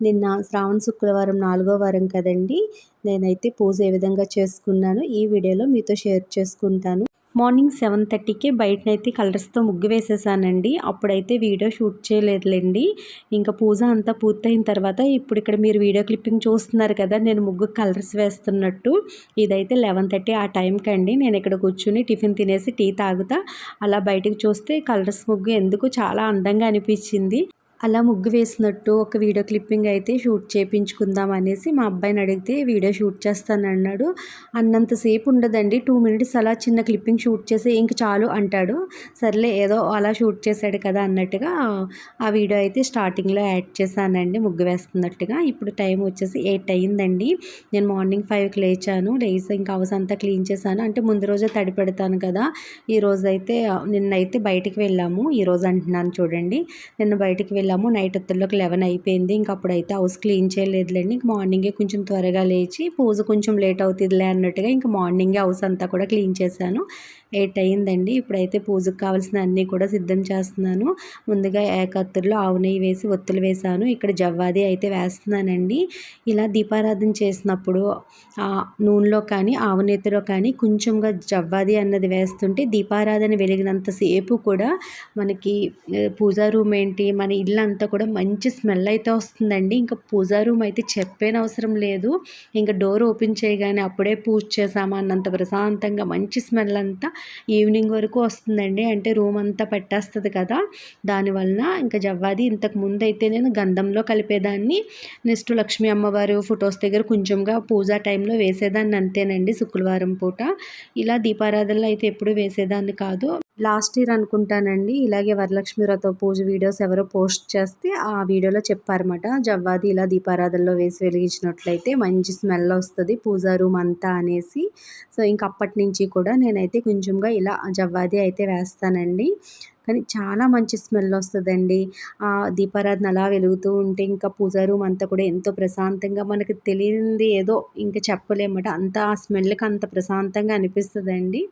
నిన్న శ్రావణ శుక్రవారం నాలుగో వారం కదండి. నేనైతే పూజ ఏ విధంగా చేసుకున్నాను ఈ వీడియోలో మీతో షేర్ చేసుకుంటాను. మార్నింగ్ సెవెన్ థర్టీకే బయటనైతే కలర్స్తో ముగ్గు వేసేసానండి. అప్పుడైతే వీడియో షూట్ చేయలేదులేండి. ఇంకా పూజ అంతా పూర్తయిన తర్వాత ఇప్పుడు ఇక్కడ మీరు వీడియో క్లిప్పింగ్ చూస్తున్నారు కదా నేను ముగ్గు కలర్స్ వేస్తున్నట్టు. ఇదైతే లెవెన్ థర్టీ ఆ టైంకి అండి నేను ఇక్కడ కూర్చుని టిఫిన్ తినేసి టీ తాగుతా. అలా బయటకు చూస్తే కలర్స్ ముగ్గు ఎందుకు చాలా అందంగా అనిపించింది. అలా ముగ్గు వేసినట్టు ఒక వీడియో క్లిప్పింగ్ అయితే షూట్ చేయించుకుందాం అనేసి మా అబ్బాయిని అడిగితే వీడియో షూట్ చేస్తానన్నాడు అన్నంతసేపు ఉండదండి. టూ మినిట్స్ అలా చిన్న క్లిప్పింగ్ షూట్ చేసి ఇంక చాలు అంటాడు. సర్లే ఏదో అలా షూట్ చేశాడు కదా అన్నట్టుగా ఆ వీడియో అయితే స్టార్టింగ్లో యాడ్ చేశానండి. ముగ్గు వేస్తున్నట్టుగా. ఇప్పుడు టైం వచ్చేసి ఎయిట్ అయ్యిందండి. నేను మార్నింగ్ ఫైవ్కి లేచాను. లేచి ఇంకా హౌస్ అంతా క్లీన్ చేశాను. అంటే ముందు రోజే తడి పెడతాను కదా. ఈరోజైతే అయితే నిన్నైతే బయటికి వెళ్ళాము. ఈరోజు అంటున్నాను చూడండి. నిన్న బయటికి వెళ్ళాము. వెళ్ళాము నైట్ ఒత్తుల్లోకి లెవెన్ అయిపోయింది. ఇంక అప్పుడైతే హౌస్ క్లీన్ చేయలేదులేండి. ఇంక మార్నింగే కొంచెం త్వరగా లేచి పూజ కొంచెం లేట్ అవుతుందిలే అన్నట్టుగా ఇంక మార్నింగే హౌస్ అంతా కూడా క్లీన్ చేశాను. ఎయిట్ అయ్యిందండి ఇప్పుడైతే పూజకు కావాల్సిన అన్నీ కూడా సిద్ధం చేస్తున్నాను. ముందుగా ఏకత్తుల్లో ఆవు నెయ్యి వేసి ఒత్తులు వేసాను ఇక్కడ జవ్వాది అయితే వేస్తున్నానండి. ఇలా దీపారాధన చేసినప్పుడు నూనెలో కానీ ఆవు నెత్తిలో కానీ కొంచెంగా జవ్వాది అన్నది వేస్తుంటే దీపారాధన వెలిగినంతసేపు కూడా మనకి పూజా రూమ్ ఏంటి మన ఇల్లు అంతా కూడా మంచి స్మెల్ అయితే వస్తుందండి. ఇంకా పూజా రూమ్ అయితే చెప్పేన అవసరం లేదు. ఇంకా డోర్ ఓపెన్ చేయగానే అప్పుడే పూజ చేసామా అన్నంత ప్రశాంతంగా మంచి స్మెల్ అంతా ఈవినింగ్ వరకు వస్తుందండి. అంటే రూమ్ అంతా పెట్టేస్తుంది కదా. దానివల్ల ఇంకా జవ్వాది ఇంతకు ముందు అయితే నేను గంధంలో కలిపేదాన్ని. నెక్స్ట్ లక్ష్మీ అమ్మవారు ఫొటోస్ దగ్గర కొంచెంగా పూజా టైంలో వేసేదాన్ని అంతేనండి శుక్రవారం పూట. ఇలా దీపారాధనలో అయితే ఎప్పుడు వేసేదాన్ని కాదు. లాస్ట్ ఇయర్ అనుకుంటానండి ఇలాగే వరలక్ష్మి వ్రత పూజ వీడియోస్ ఎవరో పోస్ట్ చేస్తే ఆ వీడియోలో చెప్పారన్నమాట. జవ్వాది ఇలా దీపారాధనలో వేసి వెలిగించినట్లయితే మంచి స్మెల్ వస్తుంది పూజా రూమ్ అంతా అనేసి. సో ఇంక అప్పటి నుంచి కూడా నేనైతే కొంచెంగా ఇలా జవ్వాది అయితే వేస్తానండి. కానీ చాలా మంచి స్మెల్ వస్తుందండి. ఆ దీపారాధన అలా వెలుగుతూ ఉంటే ఇంకా పూజా రూమ్ అంతా కూడా ఎంతో ప్రశాంతంగా మనకి తెలియంది ఏదో ఇంకా చెప్పలేమట. అంత ఆ స్మెల్కి అంత ప్రశాంతంగా అనిపిస్తుందండి.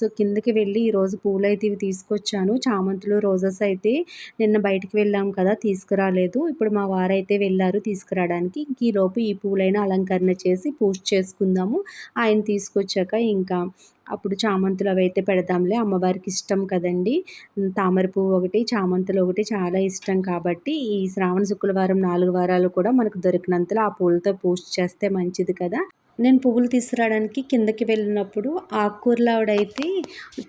సో కిందకి వెళ్ళి ఈరోజు పూలు అయితే ఇవి తీసుకొచ్చాను. చామంతులు రోజెస్ అయితే నిన్న బయటికి వెళ్ళాం కదా తీసుకురాలేదు. ఇప్పుడు మా వారైతే వెళ్ళారు తీసుకురావడానికి. ఇంక ఈలోపు ఈ పూలైనా అలంకరణ చేసి పూజ చేసుకుందాము. ఆయన తీసుకొచ్చాక ఇంకా అప్పుడు చామంతులు అవి అయితే పెడదాంలే అమ్మవారికి ఇష్టం కదండి. తామర పువ్వు ఒకటి చామంతులు ఒకటి చాలా ఇష్టం కాబట్టి ఈ శ్రావణ శుక్రవారం నాలుగు వారాలు కూడా మనకు దొరికినంతలో ఆ పూలతో పూజ చేస్తే మంచిది కదా. నేను పువ్వులు తీసుకురావడానికి కిందకి వెళ్ళినప్పుడు ఆకుకూరలు ఆవిడైతే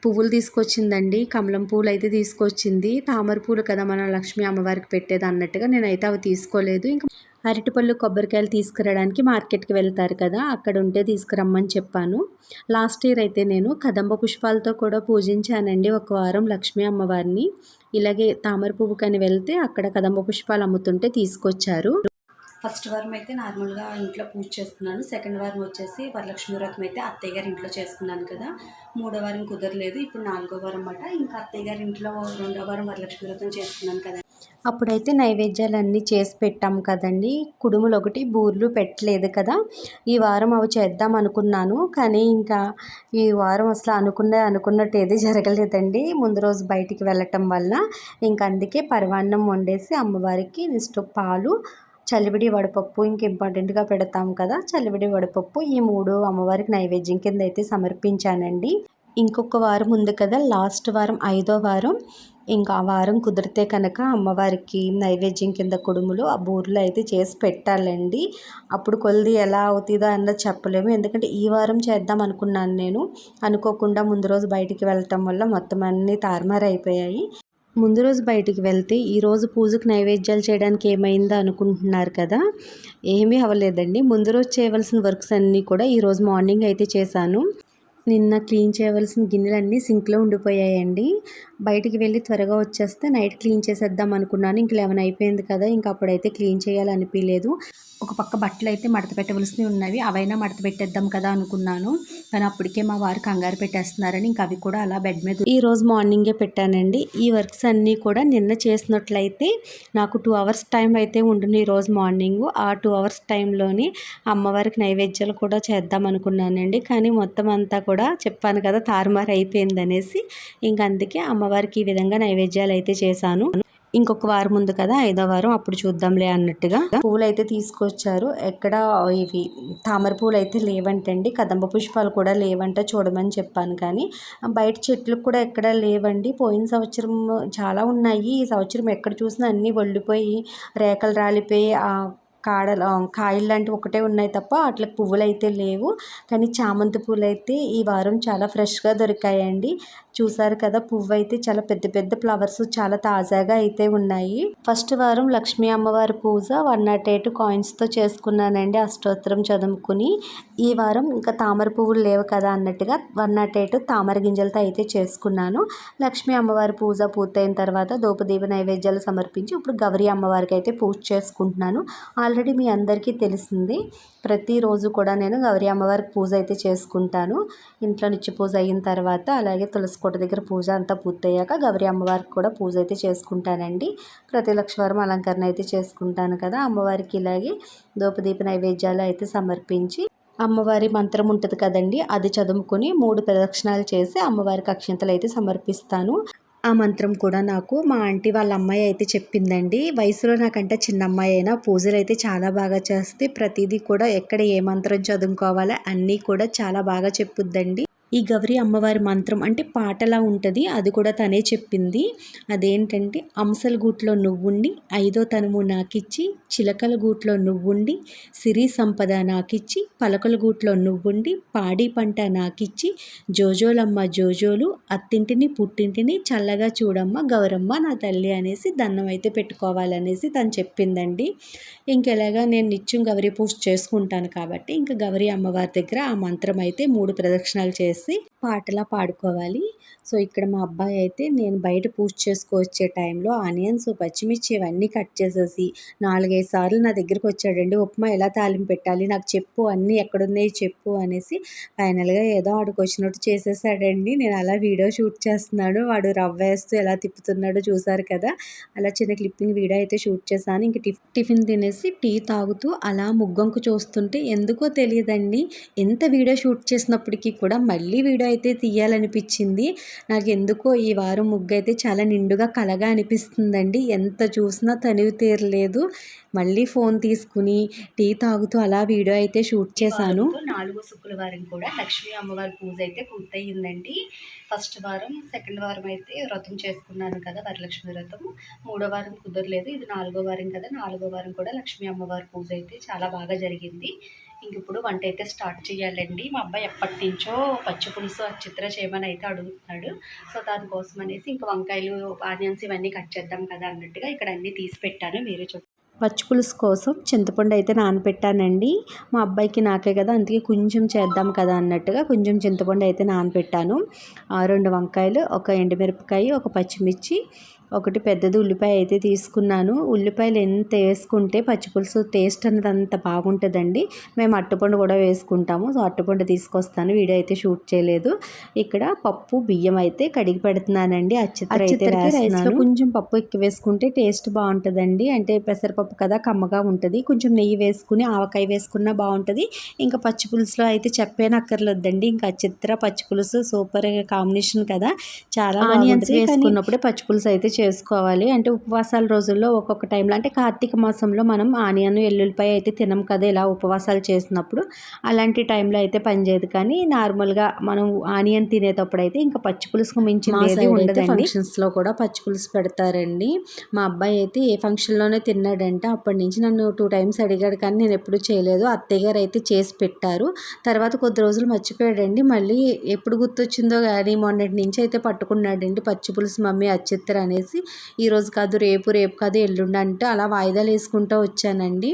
పువ్వులు తీసుకొచ్చిందండి. కమలం పూలు అయితే తీసుకొచ్చింది. తామర పూలు కదా మనం లక్ష్మీ అమ్మవారికి పెట్టేది అన్నట్టుగా నేనైతే అవి తీసుకోలేదు. ఇంకా అరటిపళ్ళు కొబ్బరికాయలు తీసుకురావడానికి మార్కెట్కి వెళ్తారు కదా అక్కడ ఉంటే తీసుకురమ్మని చెప్పాను. లాస్ట్ ఇయర్ అయితే నేను కదంబ పుష్పాలతో కూడా పూజించానండి ఒక వారం లక్ష్మీ అమ్మవారిని. ఇలాగే తామర పువ్వు కని వెళ్తే అక్కడ కదంబ పుష్పాలు అమ్ముతుంటే తీసుకొచ్చారు. ఫస్ట్ వారం అయితే నార్మల్గా ఇంట్లో పూజ చేసుకున్నాను సెకండ్ వారం వచ్చేసి వరలక్ష్మి వ్రతం అయితే అత్తయ్య గారి ఇంట్లో చేసుకున్నాను కదా. మూడో వారం కుదరలేదు ఇప్పుడు నాలుగో వారం అన్నమాట. ఇంకా అత్తయ్య గారి ఇంట్లో రెండో వారం వరలక్ష్మి వ్రతం చేసుకున్నాను కదా. అప్పుడైతే నైవేద్యాలన్నీ చేసి పెట్టాం కదండి. కుడుములు ఒకటి బూర్లు పెట్టలేదు కదా. ఈ వారం అవి చేద్దాం అనుకున్నాను. కానీ ఇంకా ఈ వారం అసలు అనుకున్న అనుకున్నట్టు ఏది జరగలేదండి. ముందు రోజు బయటికి వెళ్ళటం వల్ల ఇంక అందుకే పరవాన్నం వండేసి అమ్మవారికి నెక్స్ట్ పాలు చలివిడి వడపప్పు ఇంక ఇంపార్టెంట్గా పెడతాం కదా. చలివిడి వడపప్పు ఈ మూడు అమ్మవారికి నైవేద్యం కింద అయితే సమర్పించానండి. ఇంకొక వారం ఉంది కదా లాస్ట్ వారం ఐదో వారం. ఇంకా ఆ వారం కుదిరితే కనుక అమ్మవారికి నైవేద్యం కింద కుడుములు ఆ బూరెలు అయితే చేసి పెట్టాలండి. అప్పుడు కొలిది ఎలా అవుతుందో అన్నది చెప్పలేము. ఎందుకంటే ఈ వారం చేద్దాం అనుకున్నాను నేను. అనుకోకుండా ముందు రోజు బయటికి వెళ్ళటం వల్ల మొత్తం అన్నీ తారుమారైపోయాయి ముందు రోజు బయటికి వెళ్తే ఈరోజు పూజకు నైవేద్యాలు చేయడానికి ఏమైందో అనుకుంటున్నారు కదా? ఏమీ అవ్వలేదండి. ముందు రోజు చేయవలసిన వర్క్స్ అన్నీ కూడా ఈరోజు మార్నింగ్ అయితే చేశాను. నిన్న క్లీన్ చేయవలసిన గిన్నెలన్నీ సింక్లో ఉండిపోయాయండి. బయటికి వెళ్ళి త్వరగా వచ్చేస్తే నైట్ క్లీన్ చేసేద్దాం అనుకున్నాను. ఇంక లెవెన్ అయిపోయింది కదా ఇంక అప్పుడైతే క్లీన్ చేయాలనిపించలేదు ఒక పక్క బట్టలు అయితే మడత పెట్టవలసినవి ఉన్నవి అవైనా మడత పెట్టేద్దాం కదా అనుకున్నాను. కానీ అప్పటికే మా వారు కంగారు పెట్టేస్తున్నారని ఇంకా అవి కూడా అలా బెడ్ మీద ఈ రోజు మార్నింగే పెట్టానండి. ఈ వర్క్స్ అన్నీ కూడా నిన్న చేసినట్లయితే నాకు టూ అవర్స్ టైం అయితే ఉంటుంది ఈరోజు రోజు మార్నింగ్. ఆ టూ అవర్స్ టైంలోని అమ్మవారికి నైవేద్యాలు కూడా చేద్దాం అనుకున్నానండి. కానీ మొత్తం అంతా కూడా చెప్పాను కదా తారుమారు అయిపోయింది అనేసి ఇంక అందుకే అమ్మ అమ్మవారికి ఈ విధంగా నైవేద్యాలు అయితే చేశాను. ఇంకొక వారం ఉంది కదా ఐదో వారం అప్పుడు చూద్దాంలే అన్నట్టుగా. పూలు అయితే తీసుకొచ్చారు. ఎక్కడ ఇవి తామర పూలు అయితే లేవంటండి. కదంబ పుష్పాలు కూడా లేవంట చూడమని చెప్పాను కానీ బయట చెట్లు కూడా ఎక్కడ లేవండి. పోయిన సంవత్సరం చాలా ఉన్నాయి. ఈ సంవత్సరం ఎక్కడ చూసినా అన్నీ వల్లిపోయి రేకలు రాలిపోయి కాడలు కాయలు లాంటివి ఒకటే ఉన్నాయి తప్ప అట్లా పువ్వులు అయితే లేవు. కానీ చామంతి పూలు అయితే ఈ వారం చాలా ఫ్రెష్గా దొరికాయండి. చూసారు కదా పువ్వు అయితే చాలా పెద్ద పెద్ద ఫ్లవర్స్ చాలా తాజాగా అయితే ఉన్నాయి. ఫస్ట్ వారం లక్ష్మీ అమ్మవారి పూజ వన్ నాట్ ఎయిట్ కాయిన్స్తో చేసుకున్నానండి అష్టోత్తరం చదువుకుని. ఈ వారం ఇంకా తామర పువ్వులు లేవు కదా అన్నట్టుగా వన్ నాట్ ఎయిట్ తామర గింజలతో అయితే చేసుకున్నాను. లక్ష్మీ అమ్మవారి పూజ పూర్తయిన తర్వాత దూపదీప నైవేద్యాలు సమర్పించి ఇప్పుడు గౌరీ అమ్మవారికి అయితే పూజ చేసుకుంటున్నాను. ఆల్రెడీ మీ అందరికీ తెలిసింది ప్రతిరోజు కూడా నేను గౌరీ అమ్మవారికి పూజ అయితే చేసుకుంటాను. ఇంట్లో నిత్య పూజ అయిన తర్వాత అలాగే తులసి కోట దగ్గర పూజ అంతా పూర్తయ్యాక గౌరీ అమ్మవారికి కూడా పూజ అయితే చేసుకుంటానండి. ప్రతి లక్షవారం అలంకరణ అయితే చేసుకుంటాను కదా. అమ్మవారికి ఇలాగే దూపదీప నైవేద్యాలు అయితే సమర్పించి అమ్మవారి మంత్రం ఉంటుంది కదండి అది చదువుకొని మూడు ప్రదక్షిణాలు చేసి అమ్మవారికి అక్షంతలు అయితే సమర్పిస్తాను. ఆ మంత్రం కూడా నాకు మా ఆంటీ వాళ్ళ అమ్మాయి అయితే చెప్పిందండి. వయసులో నాకంటే చిన్న అమ్మాయి అయినా పూజలు అయితే చాలా బాగా చేస్తే ప్రతిదీ కూడా ఎక్కడ ఏ మంత్రం చదువుకోవాలో అన్నీ కూడా చాలా బాగా చెప్పుద్దండి. ఈ గౌరీ అమ్మవారి మంత్రం అంటే పాటలా ఉంటుంది అది కూడా తనే చెప్పింది. అదేంటంటే అంశల గూట్లో నువ్వుండి ఐదో తనము నాకిచ్చి చిలకల గూట్లో నువ్వుండి సిరి సంపద నాకిచ్చి పలకల గూట్లో నువ్వుండి పాడి పంట నాకిచ్చి జోజోలమ్మ జోజోలు అత్తింటిని పుట్టింటిని చల్లగా చూడమ్మ గౌరమ్మ నా తల్లి అనేసి దండం అయితే పెట్టుకోవాలనేసి తను చెప్పిందండి. ఇంకెలాగా నేను నిత్యం గౌరీ పూజ చేసుకుంటాను కాబట్టి ఇంకా గౌరీ అమ్మవారి దగ్గర ఆ మంత్రం అయితే మూడు ప్రదక్షిణాలు చేసి చేసి పాటలా పాడుకోవాలి. సో ఇక్కడ మా అబ్బాయి అయితే నేను బయట పూజ చేసుకొచ్చే టైంలో ఆనియన్స్ పచ్చిమిర్చి ఇవన్నీ కట్ చేసేసి నాలుగైదు సార్లు నా దగ్గరికి వచ్చాడండి. ఉప్మా ఎలా తాలింపు పెట్టాలి? నాకు చెప్పు అన్నీ ఎక్కడున్నాయి చెప్పు అనేసి ఫైనల్గా ఏదో ఆడికి వచ్చినట్టు చేసేసాడండి. నేను అలా వీడియో షూట్ చేస్తున్నాడు వాడు రవ్వ వేస్తూ ఎలా తిప్పుతున్నాడో చూసారు కదా? అలా చిన్న క్లిప్పింగ్ వీడియో అయితే షూట్ చేశాను. ఇంక టిఫిన్ తినేసి టీ తాగుతూ అలా ముగ్గంకు చూస్తుంటే ఎందుకో తెలియదండి. ఎంత వీడియో షూట్ చేసినప్పటికీ కూడా మళ్ళీ మళ్ళీ వీడియో అయితే తీయాలనిపించింది. నాకు ఎందుకో ఈ వారం ముగ్గు అయితే చాలా నిండుగా కలగా అనిపిస్తుందండి. ఎంత చూసినా తనివి తీరలేదు. మళ్ళీ ఫోన్ తీసుకుని టీ తాగుతూ అలా వీడియో అయితే షూట్ చేశాను. నాలుగో శుక్రవారం కూడా లక్ష్మీ అమ్మవారి పూజ అయితే పూర్తయిందండి. ఫస్ట్ వారం సెకండ్ వారం అయితే వ్రతం చేసుకున్నాను కదా వరలక్ష్మి వ్రతం. మూడో వారం కుదరలేదు. ఇది నాలుగో వారం కదా. నాలుగో వారం కూడా లక్ష్మీ అమ్మవారి పూజ అయితే చాలా బాగా జరిగింది. ఇంక ఇప్పుడు వంట అయితే స్టార్ట్ చేయాలండి. మా అబ్బాయి ఎప్పటి నుంచో పచ్చి పులుసు చిత్ర చేయమని అయితే అడుగుతున్నాడు. సో దానికోసం అనేసి ఇంక వంకాయలు ఆనియన్స్ ఇవన్నీ కట్ చేద్దాం కదా అన్నట్టుగా ఇక్కడ అన్నీ తీసి పెట్టాను. మీరు చూ పచ్చి పులుసు కోసం చింతపండు అయితే నానపెట్టానండి. మా అబ్బాయికి నాకే కదా అందుకే కొంచెం చేద్దాం కదా అన్నట్టుగా కొంచెం చింతపండు అయితే నానపెట్టాను. రెండు వంకాయలు ఒక ఎండుమిరపకాయ ఒక పచ్చిమిర్చి ఒకటి పెద్దది ఉల్లిపాయ అయితే తీసుకున్నాను. ఉల్లిపాయలు ఎంత వేసుకుంటే పచ్చిపులుసు టేస్ట్ అనేది అంత బాగుంటుందండి. మేము అట్టుపండు కూడా వేసుకుంటాము. సో అట్టుపండు తీసుకొస్తాను. వీడియో అయితే షూట్ చేయలేదు. ఇక్కడ పప్పు బియ్యం అయితే కడిగి పెడుతున్నానండి. అచ్చిత్ర అయితే రైస్లో కొంచెం పప్పు ఎక్కువ వేసుకుంటే టేస్ట్ బాగుంటుందండి. అంటే పెసరపప్పు కదా కమ్మగా ఉంటుంది. కొంచెం నెయ్యి వేసుకుని ఆవకాయ వేసుకున్నా బాగుంటుంది. ఇంకా పచ్చి పులుసులో అయితే చెప్పేనక్కర్లేదండి ఇంకా అచ్చిత్ర పచ్చి పులుసు సూపర్ కాంబినేషన్ కదా. చాలా ఆనియన్స్ వేసుకున్నప్పుడే పచ్చి పులుసు అయితే చేసుకోవాలి. అంటే ఉపవాసాల రోజుల్లో ఒక్కొక్క టైంలో అంటే కార్తీక మాసంలో మనం ఆనియన్ ఎల్లుల్లిపాయ అయితే తినం కదా ఇలా ఉపవాసాలు చేసినప్పుడు. అలాంటి టైంలో అయితే పనిచేయదు కానీ నార్మల్గా మనం ఆనియన్ తినేటప్పుడు అయితే ఇంకా పచ్చి పులుసుకు మించింది ఉండదండి. ఫంక్షన్స్లో కూడా పచ్చి పులుసు పెడతారండి. మా అబ్బాయి అయితే ఏ ఫంక్షన్లోనే తిన్నాడంటే. అప్పటి నుంచి నన్ను టూ టైమ్స్ అడిగాడు. కానీ నేను ఎప్పుడు చేయలేదు. అత్తయ్య గారు అయితే చేసి పెట్టారు. తర్వాత కొద్ది రోజులు మర్చిపోయాడండి. మళ్ళీ ఎప్పుడు గుర్తొచ్చిందో కానీ మొన్నటి నుంచి అయితే పట్టుకున్నాడండి. పచ్చి పులుసు మమ్మీ అచ్చిత్తర అనేసి. చెప్పేసి ఈరోజు కాదు రేపు రేపు కాదు ఎల్లుండి అంటే అలా వాయిదాలు వేసుకుంటూ వచ్చానండి.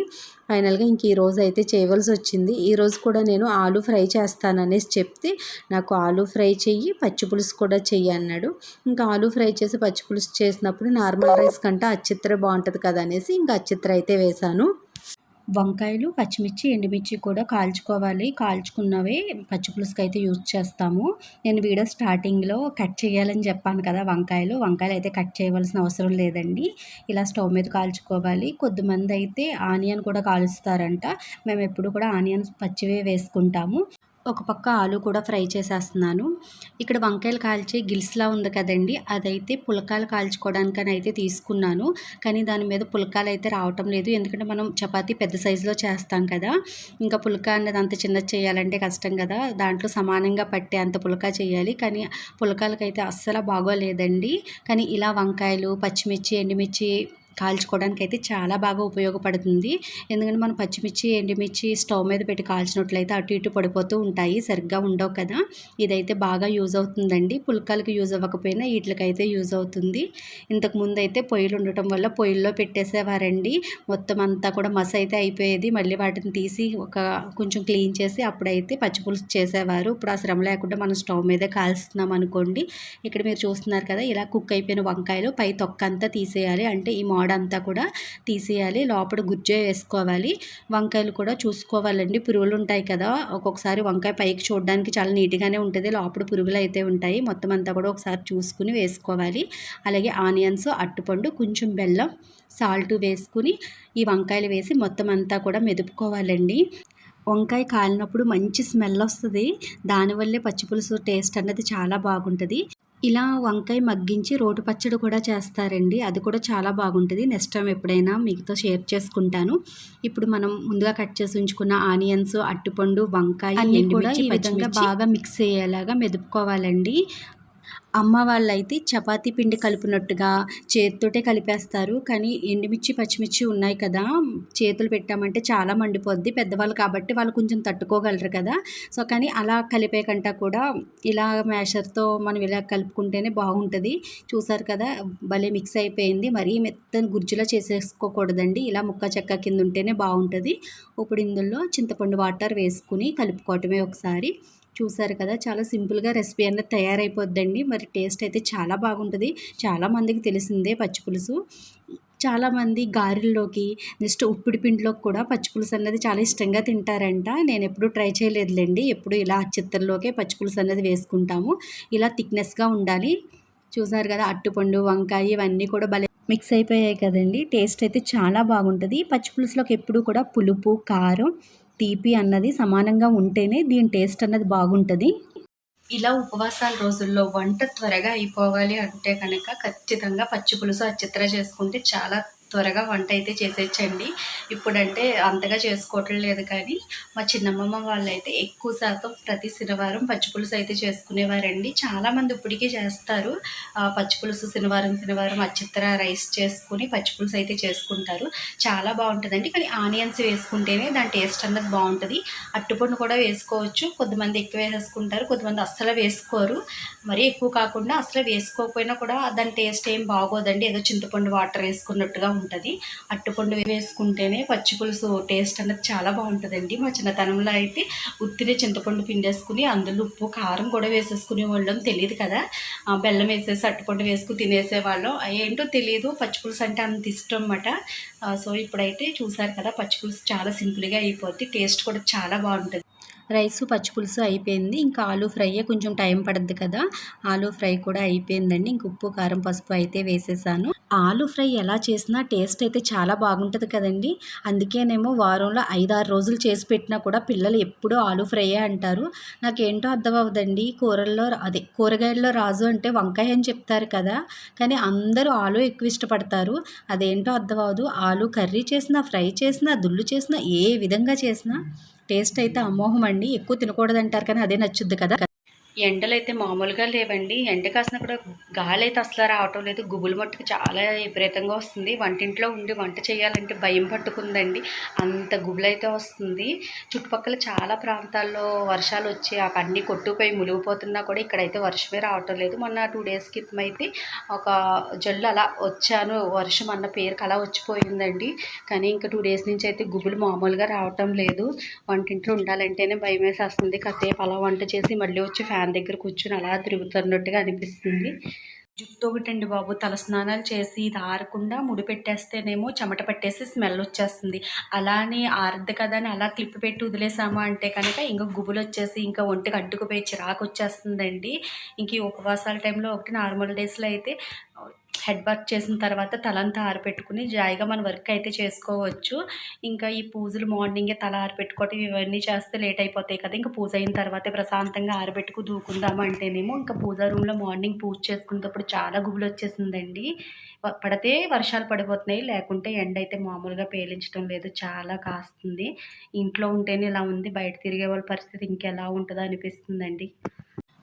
ఫైనల్గా ఇంక ఈరోజు అయితే చేయవలసి వచ్చింది. ఈరోజు కూడా నేను ఆలు ఫ్రై చేస్తాననేసి చెప్తే నాకు ఆలు ఫ్రై చెయ్యి పచ్చిపులుసు కూడా చెయ్యి అన్నాడు. ఇంకా ఆలు ఫ్రై చేసి పచ్చిపులుసు చేసినప్పుడు నార్మల్ రైస్ కంటే అచ్చిత్ర బాగుంటుంది కదా అనేసి ఇంకా అచ్చిత్ర అయితే వేశాను. వంకాయలు పచ్చిమిర్చి ఎండుమిర్చి కూడా కాల్చుకోవాలి. కాల్చుకున్నవే పచ్చిపులుసుకు అయితే యూజ్ చేస్తాము. నేను వీడియో స్టార్టింగ్లో కట్ చేయాలని చెప్పాను కదా వంకాయలు. వంకాయలు అయితే కట్ చేయవలసిన అవసరం లేదండి. ఇలా స్టవ్ మీద కాల్చుకోవాలి. కొద్దిమంది అయితే ఆనియన్ కూడా కాలుస్తారంట. మేము ఎప్పుడు కూడా ఆనియన్స్ పచ్చివే వేసుకుంటాము. ఒక పక్క ఆలు కూడా ఫ్రై చేసేస్తున్నాను. ఇక్కడ వంకాయలు కాల్చే గిల్స్లా ఉంది కదండి అదైతే పులకాలు కాల్చుకోవడానికని అయితే తీసుకున్నాను. కానీ దాని మీద పులకాలు అయితే రావటం లేదు. ఎందుకంటే మనం చపాతి పెద్ద సైజులో చేస్తాం కదా. ఇంకా పులక అనేది అంత చిన్నది చేయాలంటే కష్టం కదా. దాంట్లో సమానంగా పట్టే అంత పులక చేయాలి. కానీ పులకాలకైతే అస్సలు బాగోలేదండి. కానీ ఇలా వంకాయలు పచ్చిమిర్చి ఎండుమిర్చి కాల్చుకోవడానికి అయితే చాలా బాగా ఉపయోగపడుతుంది. ఎందుకంటే మనం పచ్చిమిర్చి ఎండుమిర్చి స్టవ్ మీద పెట్టి కాల్చినట్లయితే అటు ఇటు పడిపోతూ ఉంటాయి సరిగ్గా ఉండవు కదా. ఇదైతే బాగా యూజ్ అవుతుందండి. పుల్కాలకి యూజ్ అవ్వకపోయినా వీటికైతే యూజ్ అవుతుంది. ఇంతకు ముందు అయితే పొయ్యిలు ఉండటం వల్ల పొయ్యిల్లో పెట్టేసేవారండి. మొత్తం అంతా కూడా మస అయితే అయిపోయేది. మళ్ళీ వాటిని తీసి ఒక కొంచెం క్లీన్ చేసి అప్పుడైతే పచ్చిపులుసు చేసేవారు. ఇప్పుడు ఆ శ్రమ లేకుండా మనం స్టవ్ మీదే కాల్స్తున్నాం అనుకోండి. ఇక్కడ మీరు చూస్తున్నారు కదా ఇలా కుక్ అయిపోయిన వంకాయలు పై తొక్క అంతా తీసేయాలి. అంటే ఈ మోడల్ అంతా కూడా తీసేయాలి. లోపల గుజ్జే వేసుకోవాలి. వంకాయలు కూడా చూసుకోవాలండి. పురుగులు ఉంటాయి కదా. ఒక్కొక్కసారి వంకాయ పైకి చూడడానికి చాలా నీట్గానే ఉంటుంది. లోపల పురుగులు అయితే ఉంటాయి. మొత్తం అంతా కూడా ఒకసారి చూసుకుని వేసుకోవాలి. అలాగే ఆనియన్స్ అట్టుపండు కొంచెం బెల్లం సాల్ట్ వేసుకుని ఈ వంకాయలు వేసి మొత్తం అంతా కూడా మెదుపుకోవాలండి. వంకాయ కాలినప్పుడు మంచి స్మెల్ వస్తుంది. దానివల్లే పచ్చిపులుసు టేస్ట్ అన్నది చాలా బాగుంటుంది. ఇలా వంకాయ మగ్గించి రోటి పచ్చడి కూడా చేస్తారండి. అది కూడా చాలా బాగుంటుంది. నెక్స్ట్ టైం ఎప్పుడైనా మీతో షేర్ చేసుకుంటాను. ఇప్పుడు మనం ముందుగా కట్ చేసి ఉంచుకున్న ఆనియన్స్ అట్టుపండు వంకాయ అన్ని కూడా ఈ విధంగా బాగా మిక్స్ అయ్యేలాగా మెదుపుకోవాలండి. అమ్మ వాళ్ళైతే చపాతీ పిండి కలిపినట్టుగా చేతితోటే కలిపేస్తారు. కానీ ఎండుమిర్చి పచ్చిమిర్చి ఉన్నాయి కదా. చేతులు పెట్టామంటే చాలా మండిపోద్ది. పెద్దవాళ్ళు కాబట్టి వాళ్ళు కొంచెం తట్టుకోగలరు కదా. సో కానీ అలా కలిపే కంట కూడా ఇలా మ్యాషర్తో మనం ఇలా కలుపుకుంటేనే బాగుంటుంది. చూసారు కదా భలే మిక్స్ అయిపోయింది. మరీ మెత్తని గుజ్జులా చేసేసుకోకూడదండి. ఇలా ముక్క చెక్క కింద ఉంటేనే బాగుంటుంది. ఇప్పుడు ఇందులో చింతపండు వాటర్ వేసుకుని కలుపుకోవటమే ఒకసారి. చూసారు కదా చాలా సింపుల్గా రెసిపీ అనేది తయారైపోద్దండి. మరి టేస్ట్ అయితే చాలా బాగుంటుంది. చాలామందికి తెలిసిందే పచ్చిపులుసు. చాలామంది గారెల్లోకి నెక్స్ట్ ఉప్పిడి పిండిలోకి కూడా పచ్చిపులుసు అన్నది చాలా ఇష్టంగా తింటారంట. నేను ఎప్పుడు ట్రై చేయలేదులేండి. ఎప్పుడు ఇలా చిత్తల్లోకే పచ్చిపులుసు అన్నది వేసుకుంటాము. ఇలా థిక్నెస్గా ఉండాలి. చూసారు కదా అట్టుపండు వంకాయ ఇవన్నీ కూడా భలే మిక్స్ అయిపోయాయి కదండి. టేస్ట్ అయితే చాలా బాగుంటుంది. పచ్చిపులుసులోకి ఎప్పుడు కూడా పులుపు కారం తీపి అన్నది సమానంగా ఉంటేనే దీని టేస్ట్ అన్నది బాగుంటుంది. ఇలా ఉపవాసాల రోజుల్లో వంట త్వరగా అయిపోవాలి అంటే కనుక ఖచ్చితంగా పచ్చి పులుసు అచ్చిత్ర చేసుకుంటే చాలా త్వరగా వంట అయితే చేసేయచ్చండి ఇప్పుడంటే అంతగా చేసుకోవటం లేదు కానీ మా చిన్నమ్మమ్మ వాళ్ళు అయితే ఎక్కువ శాతం ప్రతి శనివారం పచ్చిపులుసు అయితే చేసుకునేవారండి. చాలామంది ఇప్పటికీ చేస్తారు. పచ్చిపులుసు శనివారం శనివారం అచ్చిత్ర రైస్ చేసుకుని పచ్చిపులుసు అయితే చేసుకుంటారు. చాలా బాగుంటుందండి. కానీ ఆనియన్స్ వేసుకుంటేనే దాని టేస్ట్ అన్నది బాగుంటుంది. అట్టుపండు కూడా వేసుకోవచ్చు. కొద్దిమంది ఎక్కువ వేసుకుంటారు కొద్దిమంది అస్సలు వేసుకోరు. మరీ ఎక్కువ కాకుండా అసలు వేసుకోకపోయినా కూడా దాని టేస్ట్ ఏం బాగోదండి. ఏదో చింతపండు వాటర్ వేసుకున్నట్టుగా ఉంటుంది. అట్టుపండు వేసుకుంటేనే పచ్చి పులుసు టేస్ట్ అన్నది చాలా బాగుంటుందండి. మా చిన్నతనంలో అయితే ఉత్తినే చింతపండు పిండేసుకుని అందులో ఉప్పు కారం కూడా వేసేసుకునే వాళ్ళం. తెలియదు కదా. బెల్లం వేసేసి అట్టుపండు వేసుకుని తినేసేవాళ్ళం ఏంటో తెలియదు పచ్చి పులుసు అంటే అంత ఇష్టం అన్నమాట. సో ఇప్పుడైతే చూసారు కదా పచ్చి పులుసు చాలా సింపుల్గా అయిపోద్ది. టేస్ట్ కూడా చాలా బాగుంటుంది. రైస్ పచ్చిపులుసు అయిపోయింది. ఇంకా ఆలూ ఫ్రై కొంచెం టైం పడద్దు కదా. ఆలూ ఫ్రై కూడా అయిపోయిందండి. ఇంక ఉప్పు కారం పసుపు అయితే వేసేసాను. ఆలూ ఫ్రై ఎలా చేసినా టేస్ట్ అయితే చాలా బాగుంటుంది కదండి. అందుకేనేమో వారంలో ఐదారు రోజులు చేసి పెట్టినా కూడా పిల్లలు ఎప్పుడూ ఆలూ ఫ్రైయే అంటారు. నాకేంటో అర్థం అవ్వదండి కూరల్లో అదే కూరగాయల్లో రాజు అంటే వంకాయ అని చెప్తారు కదా. కానీ అందరూ ఆలు ఎక్కువ ఇష్టపడతారు. అదేంటో అర్థం అవ్వదు. ఆలు కర్రీ చేసినా ఫ్రై చేసినా దుల్లు చేసినా ఏ విధంగా చేసినా టేస్ట్ అయితే అమోహం అండి. ఎక్కువ తినకూడదంటారు కానీ అదే నచ్చుద్ది కదా. ఎండలు అయితే మామూలుగా లేవండి. ఎండ కాసిన కూడా గాలి అయితే అసలు రావటం లేదు. గుబులు మట్టుకు చాలా విపరీతంగా వస్తుంది. వంటింట్లో ఉండి వంట చేయాలంటే భయం పట్టుకుందండి. అంత గుబులు అయితే వస్తుంది. చుట్టుపక్కల చాలా ప్రాంతాల్లో వర్షాలు వచ్చి అవన్నీ కొట్టుకుపోయి మునిగిపోతున్నా కూడా ఇక్కడైతే వర్షమే రావటం లేదు. మొన్న టూ డేస్ క్రితం అయితే ఒక జల్లు అలా వచ్చాను. వర్షం అన్న పేరుకి అలా వచ్చిపోయిందండి. కానీ ఇంకా టూ డేస్ నుంచి అయితే గుబులు మామూలుగా రావటం లేదు. వంటింట్లో ఉండాలంటేనే భయం వేసేస్తుంది కాసేపు అలా వంట చేసి మళ్ళీ వచ్చి ఫ్యాన్ దగ్గర కూర్చుని అలా తిరుగుతున్నట్టుగా అనిపిస్తుంది. జుట్టు ఒకటండి బాబు తల స్నానాలు చేసి ఇది ఆరకుండా ముడి పెట్టేస్తేనేమో చెమట పట్టేసి స్మెల్ వచ్చేస్తుంది. అలానే ఆరద్దు కదా అని అలా క్లిప్ పెట్టి వదిలేసాము అంటే కనుక ఇంకా గుబులు వచ్చేసి ఇంకా ఒంటికి అడ్డుకుపోయి చిరాకు వచ్చేస్తుందండి. ఇంక ఉపవాసాల టైంలో ఒకటి నార్మల్ డేస్లో అయితే హెడ్ వర్క్ చేసిన తర్వాత తలంతా ఆరపెట్టుకుని జాయిగా మన వర్క్ అయితే చేసుకోవచ్చు. ఇంకా ఈ పూజలు మార్నింగే తల ఆరపెట్టుకోవటం ఇవన్నీ చేస్తే లేట్ అయిపోతాయి కదా. ఇంకా పూజ అయిన తర్వాతే ప్రశాంతంగా ఆరబెట్టుకు దూకుందాం అంటేనేమో ఇంకా పూజా రూమ్లో మార్నింగ్ పూజ చేసుకునేటప్పుడు చాలా గుబులు వచ్చేసిందండి. పడితే వర్షాలు పడిపోతున్నాయి. లేకుంటే ఎండ అయితే మామూలుగా పేలించడం లేదు. చాలా కాస్తుంది. ఇంట్లో ఉంటేనే ఇలా ఉంది. బయట తిరిగే వాళ్ళ పరిస్థితి ఇంకెలా ఉంటుందో అనిపిస్తుందండి.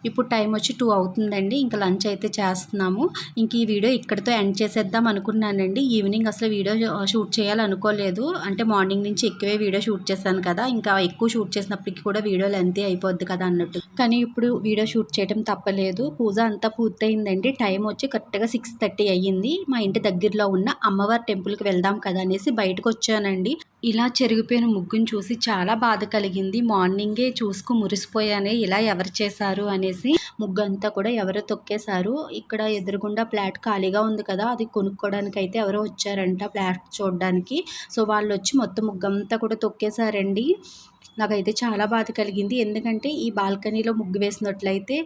ఇప్పుడు టైం వచ్చి టూ అవుతుందండి. ఇంకా లంచ్ అయితే చేస్తున్నాము. ఇంక ఈ వీడియో ఇక్కడితో ఎండ్ చేసేద్దాం అనుకున్నానండి. ఈవినింగ్ అసలు వీడియో షూట్ చేయాలనుకోలేదు. అంటే మార్నింగ్ నుంచి ఎక్కువే వీడియో షూట్ చేశాను కదా. ఇంకా ఎక్కువ షూట్ చేసినప్పటికీ కూడా వీడియో లెంతీ అయిపోద్ది కదా అన్నట్టు. కానీ ఇప్పుడు వీడియో షూట్ చేయడం తప్పలేదు. పూజ అంతా పూర్తయిందండి. టైం వచ్చి కరెక్ట్గా సిక్స్ థర్టీ అయ్యింది. మా ఇంటి దగ్గరలో ఉన్న అమ్మవారి టెంపుల్కి వెళ్దాం కదా అనేసి బయటకు వచ్చానండి ఇలా చెరిగిపోయిన ముగ్గుని చూసి చాలా బాధ కలిగింది. మార్నింగే చూసుకు మురిసిపోయానే ఇలా ఎవరు చేశారు అనేసి ముగ్గు అంతా కూడా ఎవరో తొక్కేశారు. ఇక్కడ ఎదురుగుండా ఫ్లాట్ ఖాళీగా ఉంది కదా అది కొనుక్కోవడానికి అయితే ఎవరో వచ్చారంట ఫ్లాట్ చూడడానికి. సో వాళ్ళు వచ్చి మొత్తం ముగ్గు అంతా కూడా తొక్కేశారండి. నాకైతే చాలా బాధ కలిగింది. ఎందుకంటే ఈ బాల్కనీలో ముగ్గు వేసినట్లయితే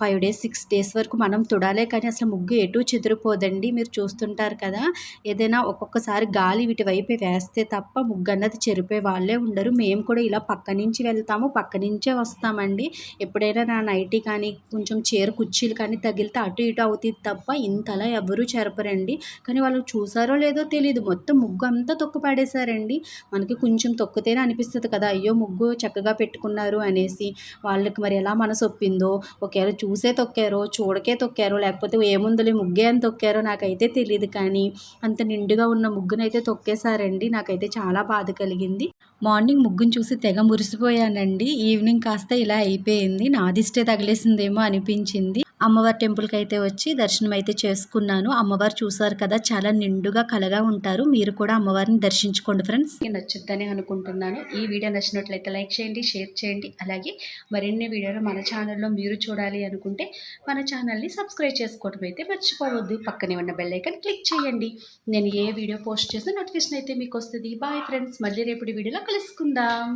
ఫైవ్ డేస్ సిక్స్ డేస్ వరకు మనం తుడాలే కానీ అసలు ముగ్గు ఎటు చెదిరిపోదండి. మీరు చూస్తుంటారు కదా ఏదైనా ఒక్కొక్కసారి గాలి వీటి వైపు వేస్తే తప్ప ముగ్గు అన్నది చెరిపోయే వాళ్ళే ఉండరు. మేము కూడా ఇలా పక్క నుంచి వెళ్తాము పక్క నుంచే వస్తామండి. ఎప్పుడైనా నా నైటీ కానీ కొంచెం చీర కుర్చీలు కానీ తగిలితే అటు ఇటు అవుతుంది తప్ప ఇంతలా ఎవరూ చెరపరండి. కానీ వాళ్ళు చూసారో లేదో తెలియదు మొత్తం ముగ్గు అంతా తొక్కు పడేశారండి. మనకి కొంచెం తొక్కితేనే అనిపిస్తుంది కదా అయ్యో ముగ్గు చక్కగా పెట్టుకున్నారు అనేసి వాళ్ళకి మరి ఎలా మనసు ఒప్పిందో ఒకవేళ చూసే తొక్కారో చూడకే తొక్కారో లేకపోతే ఏముందులే ముగ్గే అని తొక్కారో నాకైతే తెలియదు కానీ అంత నిండుగా ఉన్న ముగ్గునైతే తొక్కేశారండి. నాకైతే చాలా బాధ కలిగింది. మార్నింగ్ ముగ్గును చూసి తెగ మురిసిపోయానండి. ఈవినింగ్ కాస్త ఇలా అయిపోయింది. నాదిష్టే తగిలేసిందేమో అనిపించింది. అమ్మవారి టెంపుల్కి అయితే వచ్చి దర్శనం అయితే చేసుకున్నాను. అమ్మవారు చూసారు కదా చాలా నిండుగా కలగా ఉంటారు. మీరు కూడా అమ్మవారిని దర్శించుకోండి ఫ్రెండ్స్. నచ్చుద్దని అనుకుంటున్నాను. ఈ వీడియో నచ్చినట్లయితే లైక్ చేయండి షేర్ చేయండి. అలాగే మరిన్ని వీడియోలు మన ఛానల్లో మీరు చూడాలి అనుకుంటే మన ఛానల్ని సబ్స్క్రైబ్ చేసుకోవడం అయితే మర్చిపోవద్దు. పక్కనే ఉన్న బెల్ క్లిక్ చేయండి. నేను ఏ వీడియో పోస్ట్ చేసినా నోటిఫికేషన్ అయితే మీకు వస్తుంది. Bye friends. మళ్ళీ రేపటి వీడియోలో కలుసుకుందాం.